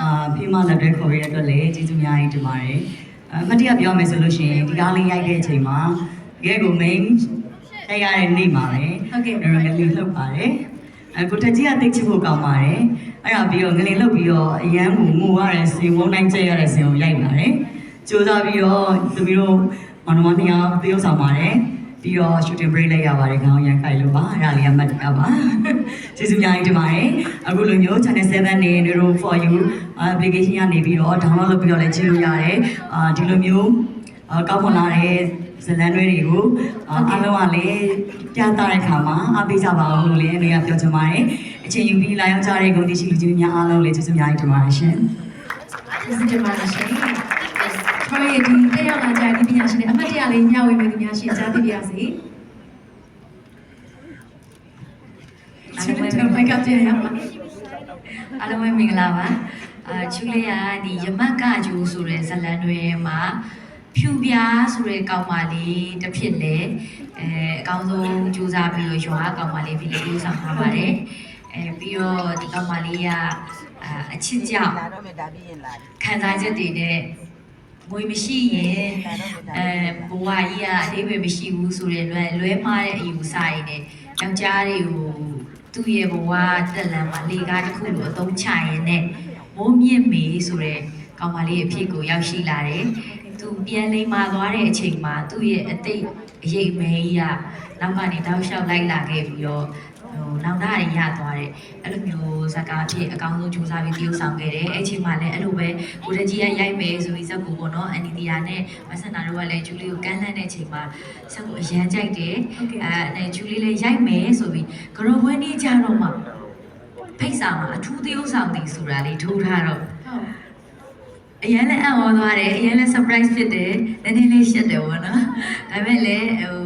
အာဖေးမလက်တွဲခေါ်ရတဲ့အတွက်လည်းကျေးဇူးများကြီးတင်ပါတယ်အမတရားပြောမယ်ဆိုလို့ရှိရင်ဒီကားလေးရိုက်တဲ့အချိန်မှာတကယ်ကို main ရိုက်ရတဲ့နေ့မှာပဲဟုတ်ကဲ့ကျွန်တော်ငလင်လှုပ်ပါတယ်အဲကိုတကြီးကတိတ်ချဖို့ကောင်းပါတယ်အဲ့ဒါပြီးတော့ငလင်လှုပ်ပြီးတော့အရန်ကိုငိုရတဲ့စင်ဝုန်းတိုင်းကျက်ရတဲ့စင်ကိုရိုက်ပါတယ်ကြိုးစားပြီးတော့သူပြီးတော့မနမနှစ်ယောက်တရုပ်ဆောင်ပါတယ် ပြီးတော့ shooting break လိုက်ရပါတယ်ခေါင်းရန်ခိုင်လို့ပါအဲ့ဒါလေးကမှတ်ရပါကျေးဇူးများကြီးတင်ပါတယ်အခုလိုမျိုး channel 7နေ Neuro for you application ကနေပြီးတော့ download လုပ်ပြီးတော့လည်းကြည့်လို့ရတယ်အာဒီလိုမျိုးအာကောက်ဖွန်လာတဲ့ဇလန်တွေတွေကိုအာအားလုံးကလည်းပြသတဲ့ခါမှာအားပေးကြပါအောင်လို့လည်းအနေနဲ့ပြောချင်ပါတယ်အချိန်ယူပြီးလာရောက်ကြတဲ့ဂုဏ်သိရှိလူကြီးများအားလုံးလည်းကျေးဇူးများကြီးတင်ပါတယ်ရှင်ကျေးဇူးတင်ပါတယ်ရှင် ကျွန်တော်ရဲ့ဒီတက်ရောက်လာကြတဲ့ပညာရှင်တွေအမှတ်တရလေးညဝေမယ်ပညာရှင်ကြားသိပါရစေအားလုံးပဲမိုက်ကပြန်ရပါအားလုံးပဲမင်္ဂလာပါအာချူလေးကဒီယမက်ကဂျူဆိုတဲ့ဇလန်တွေမှာဖြူပြားဆိုတဲ့ကောင်မလေးတစ်ဖြစ်လေအဲအကောင်းဆုံးကြိုးစားပြီးတော့ရွာကောင်မလေးဖြစ်လေပြောဆောင်ထားပါတယ်အဲပြီးတော့ဒီကောင်မလေးကအာအချစ်ကြောင့်လာတော့မယ်ဒါပြီးရင်လာတယ်ခံစားချက်တွေနဲ့ ငွေမရှိရင်အဲဘဝကြီးကအသေးပဲမရှိဘူးဆိုတဲ့လွဲလွဲမှားတဲ့အယူဆတွေနဲ့ယောက်ျားတွေကိုသူ့ရဲ့ဘဝတက်လမ်းမှာလေကားတစ်ခုလိုအသုံးချရင်နဲ့မိုးမြင့်မေဆိုတဲ့ကောင်မလေးအဖြစ်ကိုရောက်ရှိလာတယ်။ သူပြန်လိမ္မာသွားတဲ့အချိန်မှာသူ့ရဲ့အတိတ်အရေးမဲကြီးကနောက်ကနေတောက်လျှောက်လိုက်လာခဲ့ပြီးတော့ဟိုနောက်တာရရသွားတယ်အဲ့လိုမျိုးဇာကားအဖြစ်အကောင်းဆုံးကြိုးစားပြီးတည်ယူဆောင်ခဲ့တယ်အဲ့အချိန်မှာလည်းအဲ့လိုပဲကိုတကြီးကရိုက်မယ်ဆိုပြီးဇက်ကူပေါ့နော်အန်နီတီယာနဲ့မဆန်နာတို့ကလည်းဂျူလီကိုကမ်းလှမ်းတဲ့အချိန်မှာဇက်ကူအရန်ကြိုက်တယ်အဲနဲ့ဂျူလီလည်းရိုက်မယ်ဆိုပြီးကရောပွဲနေကြတော့မှဖိတ်စာမှာအထူးတည်ယူဆောင်တယ်ဆိုတာလေးထိုးထားတော့ဟုတ် အရင်လည်းအံ့ဩသွားတယ်အရင်လည်း surprise ဖြစ်တယ်နည်းနည်းလေးရှက်တယ်ပေါ့နော်ဒါပေမဲ့လည်းဟို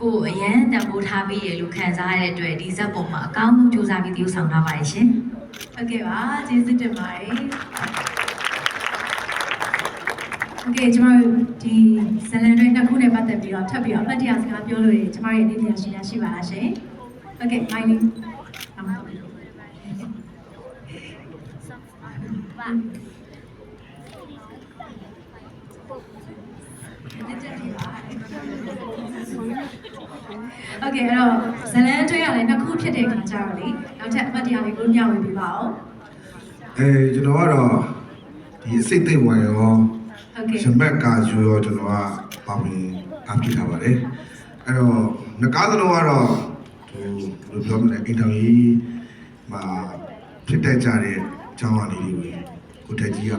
ကိုယ်အရင်တံပိုးထားပြီးရလို့ခံစားရတဲ့အတွက်ဒီဇက်ပုံမှာအကောင်းဆုံးကြိုးစားပြီးတည်ယူဆောင်ထားပါတယ်ရှင် ဟုတ်ကဲ့ပါကျေးဇူးတင်ပါတယ်โอเคကျွန်တော်တို့ဒီဇလန်တွေနှစ်ခုနဲ့ပတ်သက်ပြီးတော့ထပ်ပြီးတော့အမှတ်တရစကားပြောလို့ရကျွန်တော်ရဲ့အနေနဲ့ရှင်များရှိပါလားရှင်ဟုတ်ကဲ့မိုင်းလေးအောင်ပါ โอเคအဲ့တော့ဇလန်တွဲရလည်းနှစ်ခုဖြစ်တဲ့ခါကျတော့လေနောက်ထပ်အမှတ်တရလေးကိုမျှဝေပေးပါဦး အဲကျွန်တော်ကတော့ဒီအစိတ်သိမ့်ဝင်ရော ဟုတ်ကဲ့ ရမက်ကာယူရောကျွန်တော်ကပါဝင်အပြစ်ထားပါတယ်အဲ့တော့ငကားသလုံးကတော့ဟိုဘယ်လိုပြောမလဲအင်တာဗျူးမှာဖြစ်တတ်ကြတဲ့အကြောင်းအရာလေးတွေကိုကိုတက်ကြီးက